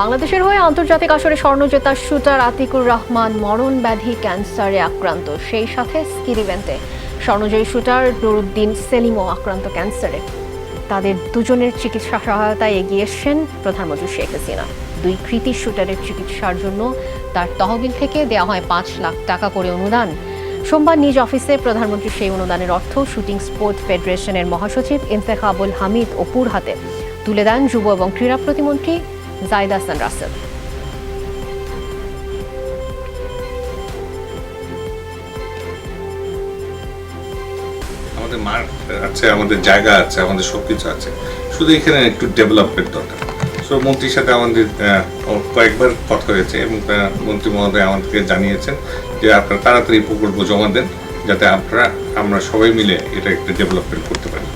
বাংলাদেশের হয়ে আন্তর্জাতিক আসরে স্বর্ণজেতা শুটার আতিকুর রহমান মরণ ব্যাধি ক্যান্সারে আক্রান্ত। সেই সাথে স্কিল ইভেন্টে স্বর্ণজয়ী শুটার নুরুদ্দিন সেলিমও আক্রান্ত ক্যান্সারে। তাদের দুজনের চিকিৎসা সহায়তায় এগিয়ে এসছেন প্রধানমন্ত্রী শেখ হাসিনা। দুই কৃতি শুটারের চিকিৎসার জন্য তার তহবিল থেকে দেওয়া হয় পাঁচ লাখ টাকা করে অনুদান। সোমবার নিজ অফিসে প্রধানমন্ত্রী সেই অনুদানের অর্থ শুটিং স্পোর্ট ফেডারেশনের মহাসচিব ইন্তেখাবুল হামিদ অপুর হাতে তুলে দেন যুব এবং ক্রীড়া প্রতিমন্ত্রী জাইদ হাসান রাসেল আমাদের মাঠ আছে, আমাদের জায়গা আছে, আমাদের সবকিছু আছে। শুধু এখানে একটু ডেভেলপমেন্ট দরকার। সো মন্ত্রীর সাথে আমাদের কয়েকবার কথা হয়েছে এবং মন্ত্রী মহোদয় আমাদেরকে জানিয়েছেন যে আপনারা তাড়াতাড়ি প্রকল্প জমা দেন, যাতে আপনারা, আমরা সবাই মিলে এটা একটা ডেভেলপমেন্ট করতে পারি।